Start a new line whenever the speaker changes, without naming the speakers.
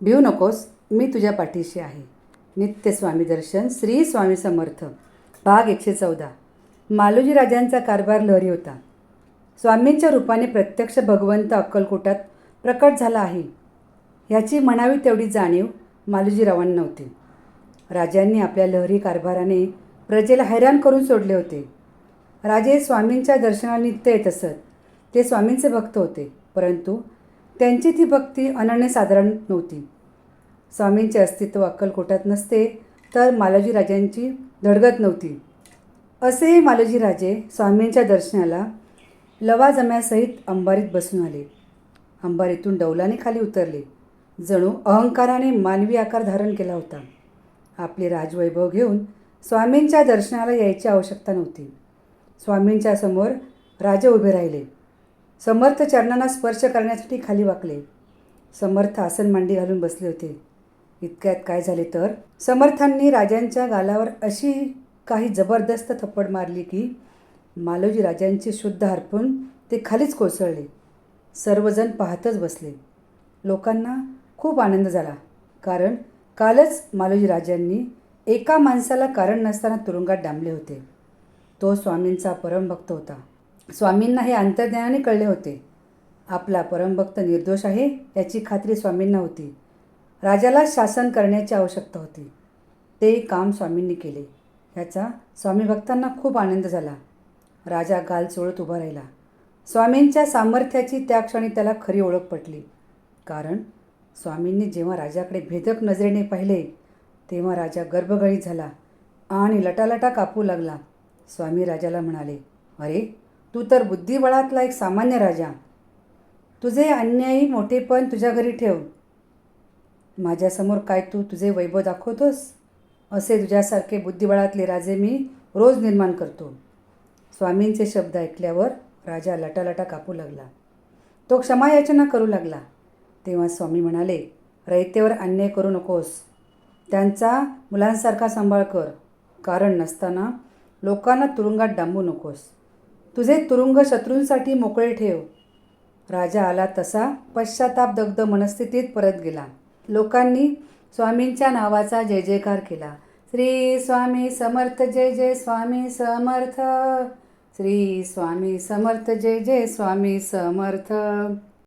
भिऊ नकोस मी तुझ्या पाठीशी आहे. नित्य स्वामी दर्शन श्री स्वामी समर्थ. भाग एकशे चौदा. मालोजी राजांचा कारभार लहरी होता. स्वामींच्या रूपाने प्रत्यक्ष भगवंत अक्कलकोटात प्रकट झाला आहे. ह्याची म्हणावी तेवढी जाणीव मालोजीरावांना नव्हती. राजांनी आपल्या लहरी कारभाराने प्रजेला हैराण करून सोडले होते. राजे स्वामींच्या दर्शनाला नित्य येत असत. ते स्वामींचे भक्त होते परंतु त्यांची ती भक्ती अनन्यसाधारण नव्हती. स्वामींचे अस्तित्व अक्कलकोटात नसते तर मालोजी राजांची धडगत नव्हती. असेही मालाजीराजे स्वामींच्या दर्शनाला लवाजम्यासहित अंबारीत बसून आले. अंबारीतून डौलाने खाली उतरले. जणू अहंकाराने मानवी आकार धारण केला होता. आपले राजवैभव घेऊन स्वामींच्या दर्शनाला यायची आवश्यकता नव्हती. स्वामींच्या समोर राजे उभे राहिले. समर्थ चरणांना स्पर्श करण्यासाठी खाली वाकले. समर्थ आसन मांडी घालून बसले होते. इतक्यात काय झाले तर? समर्थांनी राजांच्या गालावर अशी काही जबरदस्त थप्पड मारली की मालोजी राजांची शुद्ध हरपून ते खालीच कोसळले. सर्वजण पाहतच बसले. लोकांना खूप आनंद झाला. कारण कालच मालोजी राजांनी एका माणसाला कारण नसताना तुरुंगात डांबले होते. तो स्वामींचा परमभक्त होता. स्वामींना हे अंतर्ज्ञानाने कळले होते. आपला परमभक्त निर्दोष आहे याची खात्री स्वामींना होती. राजाला शासन करण्याची आवश्यकता होती. ते काम स्वामींनी केले. ह्याचा स्वामी भक्तांना खूप आनंद झाला. राजा गाल चोळत उभा राहिला. स्वामींच्या सामर्थ्याची त्या क्षणी त्याला खरी ओळख पटली. कारण स्वामींनी जेव्हा राजाकडे भेदक नजरेने पाहिले तेव्हा राजा गर्भगळीत झाला आणि लटालटा कापू लागला. स्वामी राजाला म्हणाले अरे तू तर बुद्धिबळातला एक सामान्य राजा. तुझे अन्यायी मोठेपण तुझ्या घरी ठेव. माझ्यासमोर काय तू तुझे वैभव दाखवतोस? असे तुझ्यासारखे बुद्धिबळातले राजे मी रोज निर्माण करतो. स्वामींचे शब्द ऐकल्यावर राजा लटालटा कापू लागला. तो क्षमायाचना करू लागला. तेव्हा स्वामी म्हणाले रयतेवर अन्याय करू नकोस. त्यांचा मुलांसारखा सांभाळ कर. कारण नसताना लोकांना तुरुंगात डांबू नकोस. तुझे तुरुंग शत्रूंसाठी मोकळे ठेव. राजा आला तसा पश्चातापदग्ध मनस्थितीत परत गेला. लोकांनी स्वामींच्या नावाचा जय जयकार केला. श्री स्वामी समर्थ जय जय स्वामी समर्थ. श्री स्वामी समर्थ जय जय स्वामी समर्थ.